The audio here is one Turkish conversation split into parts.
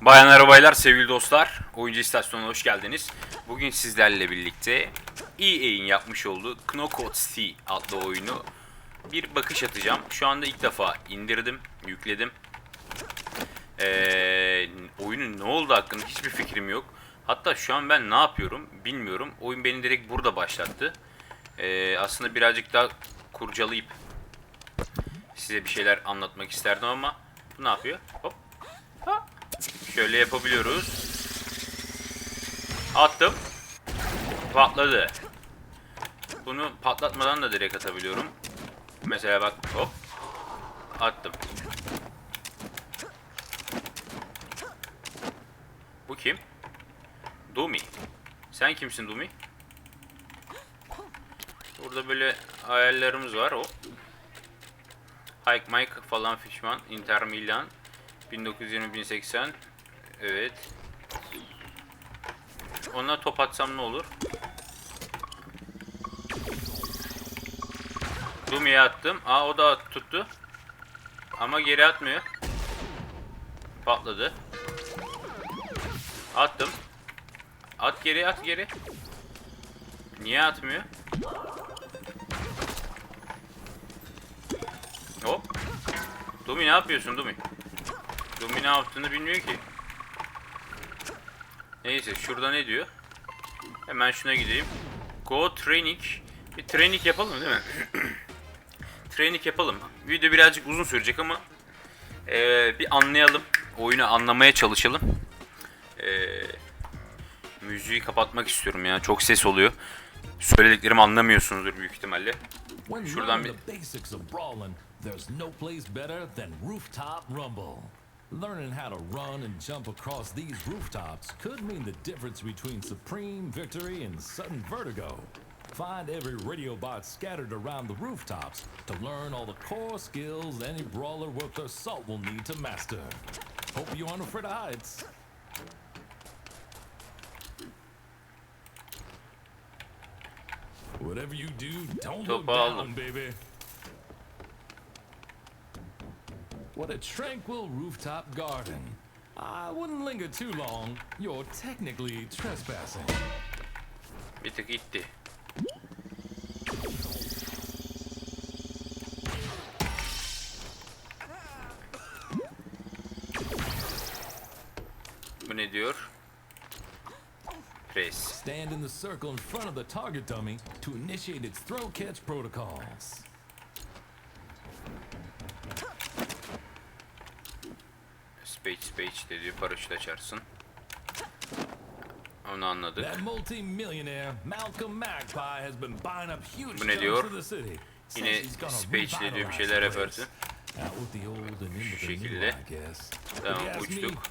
Bayanlar baylar sevgili dostlar oyuncu istasyonuna hoş geldiniz. Bugün sizlerle birlikte EA'in yapmış olduğu Knockout City adlı oyunu bir bakış atacağım. Şu anda ilk defa indirdim, yükledim. Ee, oyunun ne oldu hakkında hiçbir fikrim yok. Hatta şu an ben ne yapıyorum bilmiyorum. Oyun beni direkt burada başlattı. Ee, aslında birazcık daha kurcalayıp size bir şeyler anlatmak isterdim ama bu ne yapıyor? Hop. Şöyle yapabiliyoruz. Attım. Patladı. Bunu patlatmadan da direkt atabiliyorum. Mesela bak hop. Attım. Bu kim? Dumi. Sen kimsin Dumi? Burada böyle ayarlarımız var. Hop. Hike Mike falan Fishman, Inter Milan, 1920-1080. Evet. Ona top atsam ne olur? Dumi'ye attım. Aa o da tuttu. Ama geri atmıyor. Patladı. Attım. At geri at geri. Niye atmıyor? Hop. Dumi ne yapıyorsun Dumi? Dumi ne yaptığını bilmiyor ki. Neyse şurada ne diyor? Hemen şuna gideyim. Go training. Bir training yapalım değil mi? training yapalım. Video birazcık uzun sürecek ama eee, bir anlayalım. Oyunu anlamaya çalışalım. Eee müziği kapatmak istiyorum ya. Çok ses oluyor. Söylediklerimi anlamıyorsunuzdur büyük ihtimalle. Şuradan learning the basics of brawling, there's no place better than Rooftop Rumble. Learning how to run and jump across these rooftops could mean the difference between supreme victory and sudden vertigo. Find every radio bot scattered around the rooftops to learn all the core skills any brawler worth their salt will need to master. Hope you aren't afraid of heights. Whatever you do, don't look down, baby. What a tranquil rooftop garden. I wouldn't linger too long. You're technically trespassing. Bir tık itti. Bu ne diyor? Stand in the circle in front of the target dummy to initiate its throw catch protocols. Space space de diyor paraşüt açarsın. Onu anladık. Bu ne diyor? Yine space diyor bir şeyler yaparsın. New, şekilde. Tamam, uçtuk.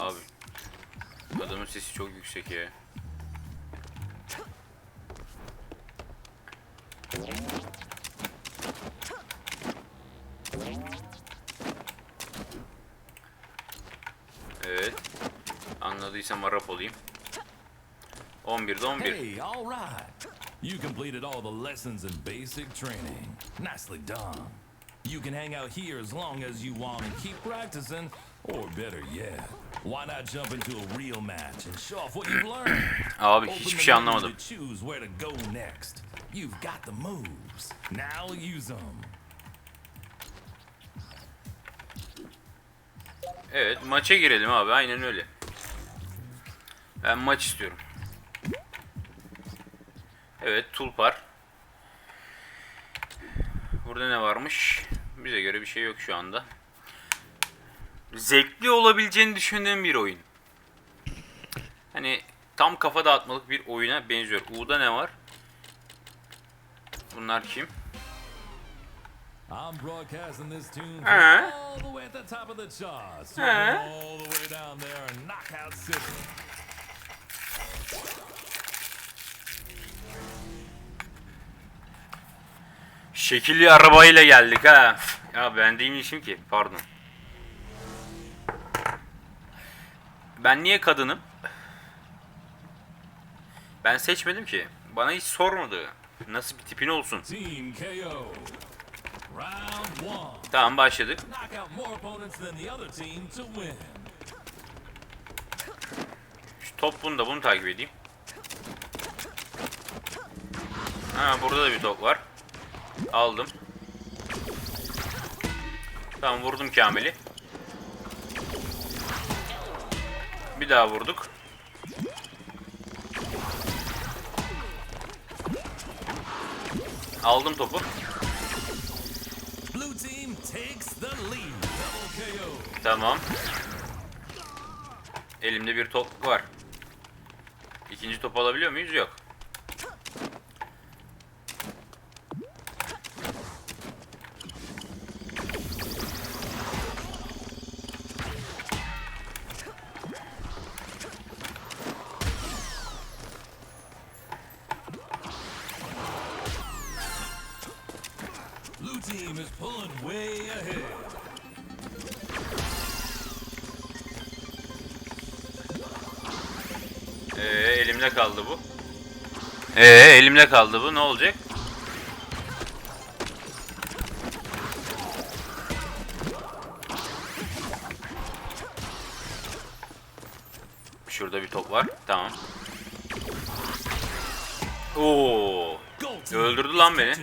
Abi. Adamın sesi çok yüksek ya. Evet. Anladıysam Arap olayım. 11'de 11. Hey, all right. You completed all the lessons in basic training. Nicely done. You can hang out here as long as you want and keep practicing, or better yet, why not jump into a real match and show off what you've learned? Abi hiçbir şey anlamadım. choose where to go next. You've got the moves. Now use them. Evet maça girelim abi aynen öyle. Ben maç istiyorum. Evet tulpar. Burada ne varmış? Bize göre bir şey yok şu anda. Zevkli olabileceğini düşündüğüm bir oyun. Hani tam kafa dağıtmalık bir oyuna benziyor. U'da ne var? Bunlar kim? I'm broadcasting this tune all the way at the top of the charts, all the way down there Knockout City. Şekilli arabayla geldik ha. Ya ben değilmişim ki. Pardon. Ben niye kadınım? Ben seçmedim ki. Bana hiç sormadı. Nasıl bir tipin olsun? Tamam başladık. Top bunu da bunu takip edeyim. Ha burada da bir top var. Aldım. Tamam vurdum Kamil'i. Bir daha vurduk. Aldım topu. Tamam. Elimde bir top var. İkinci top alabiliyor muyuz? Yok. Blue team is pulling way ahead. Elimde kaldı bu. Ee, elimde kaldı bu. Ne olacak? Şurada bir top var. Tamam. Oo. Öldürdü lan beni.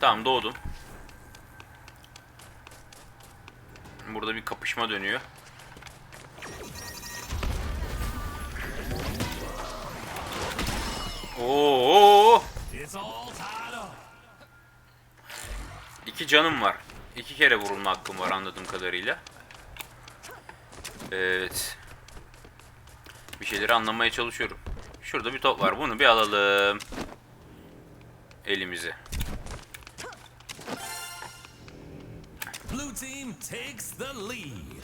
Tamam doğdum. Burada bir kapışma dönüyor. Oo! İki canım var. İki kere vurulma hakkım var anladığım kadarıyla. Evet. Bir şeyleri anlamaya çalışıyorum. Şurada bir top var. Bunu bir alalım. Elimize. Team takes the lead.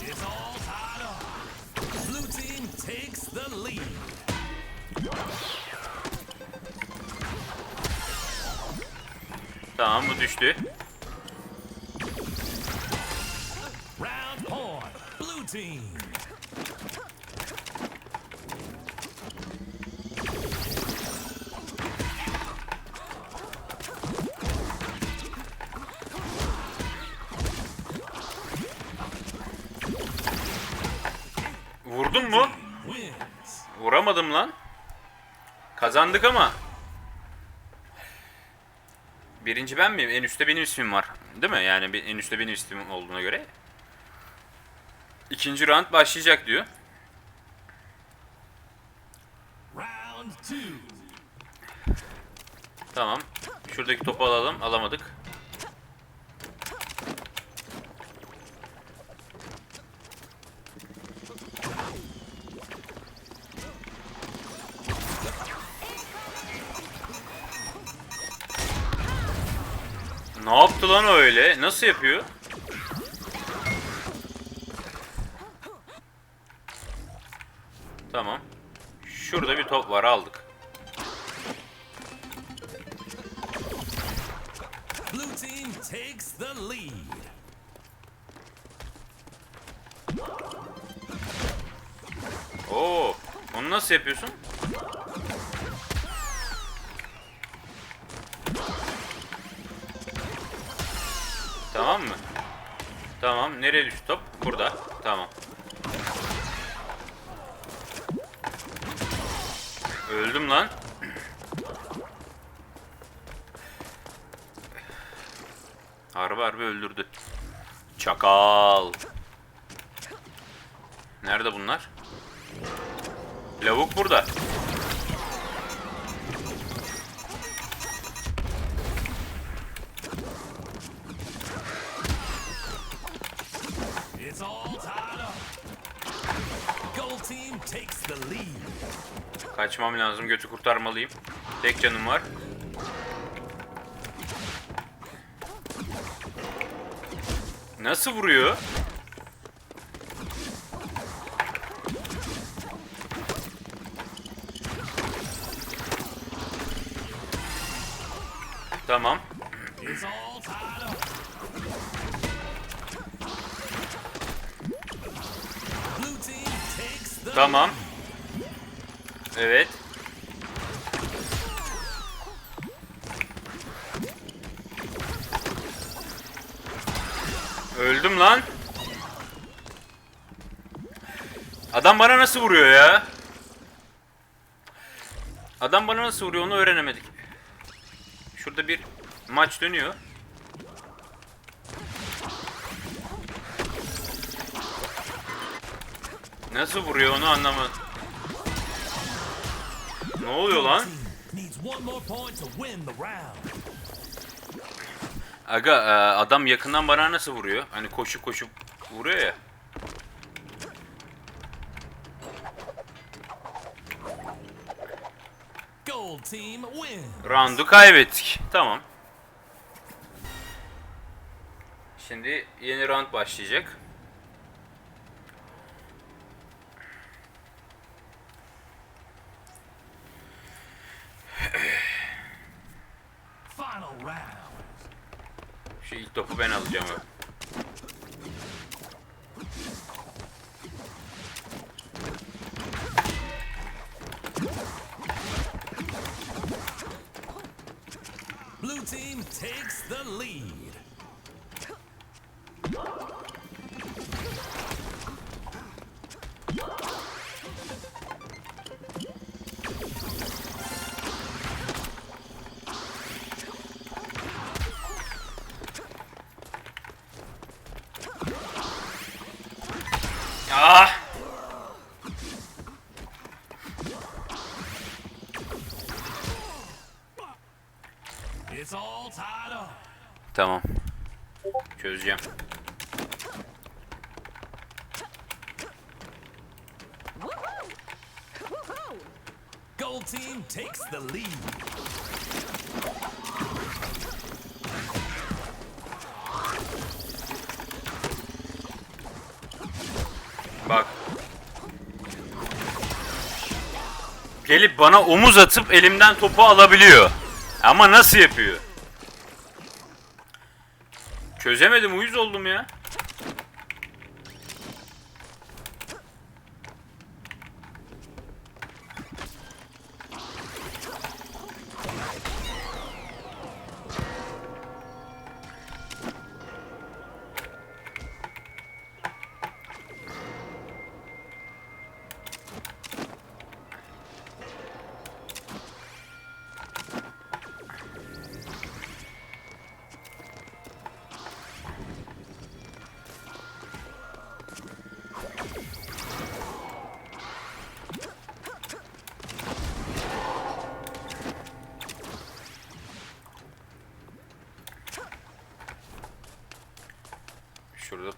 It's all tied up. Blue team takes the lead. Tamam bu düştü. Round point. Blue team. Mu? Vuramadım lan. Kazandık ama. Birinci ben miyim? En üstte benim ismim var. Değil mi? Yani en üstte benim ismim olduğuna göre. İkinci round başlayacak diyor. Tamam. Şuradaki topu alalım. Alamadık. Ne yaptı lan öyle? Nasıl yapıyor? Tamam. Şurada bir top var aldık. Blue team takes the lead. Oo, onu nasıl yapıyorsun? Tamam mı? Tamam. Nereye düştü top? Burada. Tamam. Öldüm lan. Harbi harbi öldürdü. Çakal. Nerede bunlar? Lavuk burada. Kaçmam lazım. Götü kurtarmalıyım. Tek canım var. Nasıl vuruyor? Tamam. It's all tied up. Blue team takes the Tamam. Evet. Öldüm lan. Adam bana nasıl vuruyor ya? Adam bana nasıl vuruyor onu öğrenemedik. Şurada bir maç dönüyor. Nasıl vuruyor onu anlamadım. Ne oluyor lan? Aga e, adam yakından bana nasıl vuruyor? Hani koşup koşup vuruyor ya. Round'u kaybettik. Tamam. Şimdi yeni round başlayacak. Final round. Şu ilk topu ben alacağım. Tamam. Çözeceğim. Gold team takes the lead. Bak. Gelip bana omuz atıp elimden topu alabiliyor. Ama nasıl yapıyor? Çözemedim uyuz oldum ya.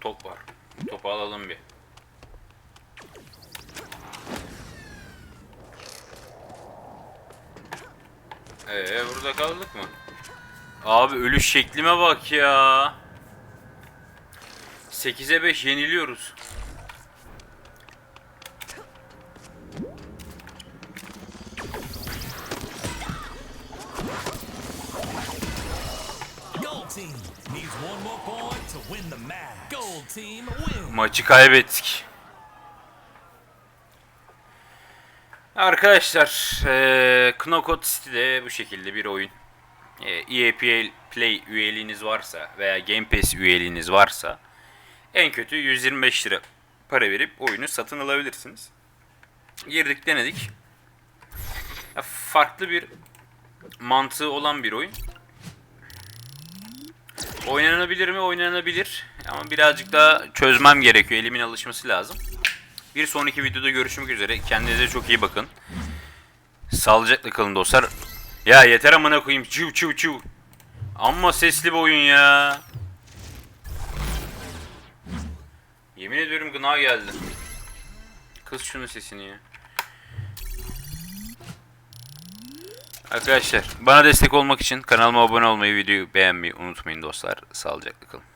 Top var. Topu alalım bir. Ee burada kaldık mı? Abi ölüş şeklime bak ya. 8'e 5 yeniliyoruz. Maçı kaybettik. Arkadaşlar, eee Knockout City'de bu şekilde bir oyun. Eee EA Play üyeliğiniz varsa veya Game Pass üyeliğiniz varsa en kötü 125 lira para verip oyunu satın alabilirsiniz. Girdik denedik. Ya, farklı bir mantığı olan bir oyun. Oynanabilir mi? Oynanabilir. Ama birazcık daha çözmem gerekiyor. Elimin alışması lazım. Bir sonraki videoda görüşmek üzere. Kendinize çok iyi bakın. Sağlıcakla kalın dostlar. Ya yeter amına koyayım. Çiv çiv çiv. Amma sesli bir oyun ya. Yemin ediyorum gına geldi. Kız şunun sesini ya. Arkadaşlar bana destek olmak için kanalıma abone olmayı, videoyu beğenmeyi unutmayın dostlar. Sağlıcakla kalın.